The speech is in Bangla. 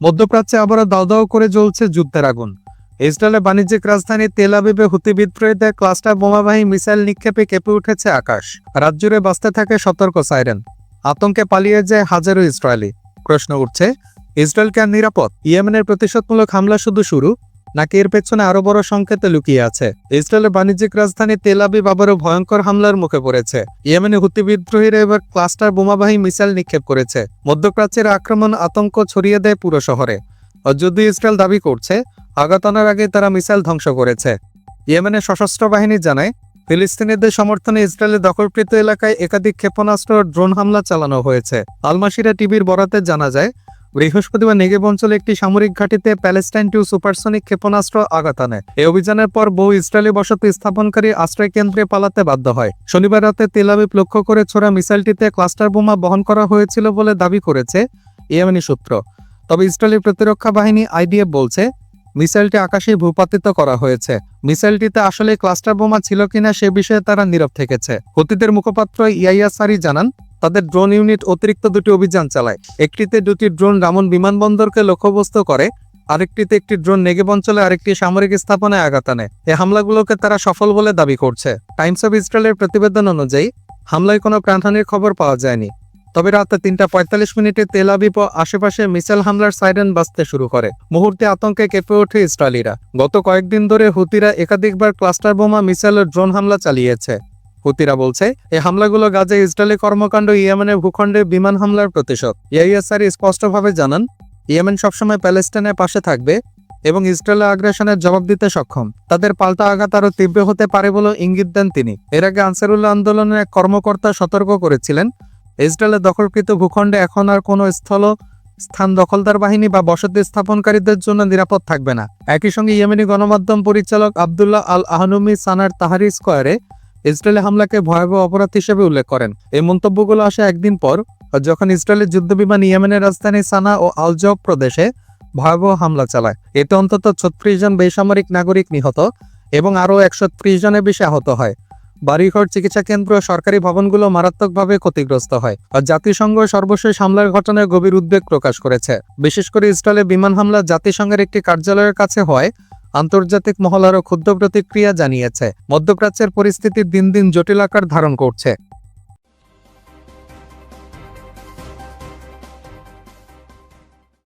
মধ্যপ্রাচ্যে আবারও দাও করে জ্বলছে যুদ্ধের আগুন। ইসরায়েলের বাণিজ্যিক রাজধানী তেল আবিবে হুতি বিদ্রোহীদের ক্লাস্টার বোমাবাহী মিসাইল নিক্ষেপে কেঁপে উঠেছে আকাশ। রাত বাঁচতে থাকে সতর্ক সাইরেন। আতঙ্কে পালিয়ে যায় হাজারো ইসরায়েলি। প্রশ্ন উঠছে ইসরায়েলকে আর নিরাপদ? ইয়েমেনের প্রতিশোধমূলক হামলা শুধু শুরু? নাকি এর পেছনে আরও বড় সংকেতে লুকিয়ে আছে। ইসরায়েলের বাণিজ্যিক রাজধানী তেল আবিব আবারও ভয়ঙ্কর হামলার মুখে পড়েছে। ইয়েমেনে হুতি বিদ্রোহীরা এবার ক্লাস্টার বোমাবাহী মিসাইল নিক্ষেপ করেছে। মধ্যপ্রাচ্যের আক্রমণ আতঙ্ক ছড়িয়ে দেয় পুরো শহরে। যদিও ইসরায়েল দাবি করছে, আঘাত আনার আগে তারা মিসাইল ধ্বংস করেছে। ইয়েমেনের সশস্ত্র বাহিনী জানায়, ফিলিস্তিনিদের সমর্থনে ইসরায়েলের দখলকৃত এলাকায় একাধিক ক্ষেপণাস্ত্র ড্রোন হামলা চালানো হয়েছে। আলমাসিরা টিভির বরাতে জানা যায় বৃহস্পতিবার নেগেব অঞ্চলে একটি সামরিক ঘাঁটিতে প্যালেস্টাইন টু সুপারসনিক ক্ষেপণাস্ত্র আঘাত আনে। এই অভিযানের পর বহু ইসরায়েলি বসতি স্থাপনকারী আশ্রয় কেন্দ্রে পালাতে বাধ্য হয়। শনিবার রাতে তেলাবিব লক্ষ্য করে ছোড়া মিসাইলটিতে ক্লাস্টার বোমা বহন করা হয়েছিল বলে দাবি করেছে ইয়েমেনি সূত্র। তবে ইসরায়েলি প্রতিরক্ষা বাহিনী আইডিএফ বলছে, মিসাইলটি আকাশে ভূপাতিত করা হয়েছে। মিসাইলটিতে আসলে ক্লাস্টার বোমা ছিল কিনা সে বিষয়ে তারা নীরব থেকেছে। হুতিদের মুখপাত্র ইয়াইয়া সারি জানান তাদের ড্রোন ইউনিট অতিরিক্ত দুটি অভিযান চালায়। একটিতে দুটি ড্রোন রামন বিমানবন্দরকে লক্ষ্যবস্ত করে, আরেকটিতে একটি ড্রোন নেগেব অঞ্চলে আরেকটি সামরিক স্থাপনায় আঘাত আনে। এই হামলাগুলোকে তারা সফল বলে দাবি করছে। টাইমস অফ ইসরায়েলের প্রতিবেদন অনুযায়ী, হামলায় কোনো প্রাণহানির খবর পাওয়া যায়নি। তবে রাতে তিনটা পঁয়তাল্লিশ মিনিটে তেল আবিব ও আশেপাশে মিসাইল হামলার সাইরেন বাজতে শুরু করে। মুহূর্তে আতঙ্কে কেঁপে ওঠে ইসরায়েলিরা। গত কয়েকদিন ধরে হুতিরা একাধিকবার ক্লাস্টার বোমা, মিসাইল ও ড্রোন হামলা চালিয়েছে। হুতিরা বলছে এই হামলাগুলো গাজে, ইসরায়েলি কর্মকাণ্ড, ইয়েমেনের ভূখণ্ডে বিমান হামলার প্রতিশোধ। ইয়াইয়াসারি স্পষ্টভাবে জানান, ইয়েমেন সবসময় প্যালেস্টাইনের পাশে থাকবে এবং ইসরায়েলের আগ্রাসনের জবাব দিতে সক্ষম। তাদের পাল্টা আঘাত আরও তীব্র হতে পারে বলে ইঙ্গিত দেন তিনি। এর আগে আনসারুল্লাহ আন্দোলনের এক কর্মকর্তা সতর্ক করেছিলেন ইসরায়েলের দখলকৃত ভূখণ্ডে এখন আর কোনো স্থল, স্থান দখলদার বাহিনী বা বসতি স্থাপনকারীদের জন্য নিরাপদ থাকবে না। একই সঙ্গে ইয়েমেনি গণমাধ্যম পরিচালক আবদুল্লাহ আল আহনুমি সানার তাহারি স্কোয়ারে ইসরায়েলি হামলাকে ভয়াবহ অপরাধ হিসেবে উল্লেখ করেন। এই মন্তব্যগুলো আসে একদিন পর, যখন ইসরায়েলের যুদ্ধবিমান ইয়েমেনের রাজধানী সানা ও আলজব প্রদেশে ভয়াবহ হামলা চালায়। এতে অন্তত ছত্রিশ জন বেসামরিক নাগরিক নিহত এবং আরও একশো ত্রিশ জনের বেশি আহত হয়। বাড়িঘর চিকিৎসা কেন্দ্র সরকারি ভবনগুলো মারাত্মকভাবে ক্ষতিগ্রস্ত হয় আর জাতিসংঘ সর্বশেষ হামলার ঘটনায় গভীর উদ্বেগ প্রকাশ করেছে। বিশেষ করে ইসরায়েলে বিমান হামলা জাতিসংঘের একটি কার্যালয়ের কাছে হয় আন্তর্জাতিক মহলারও ক্ষুদ্র প্রতিক্রিয়া জানিয়েছে। মধ্যপ্রাচ্যের পরিস্থিতি দিন দিন জটিল আকার ধারণ করছে।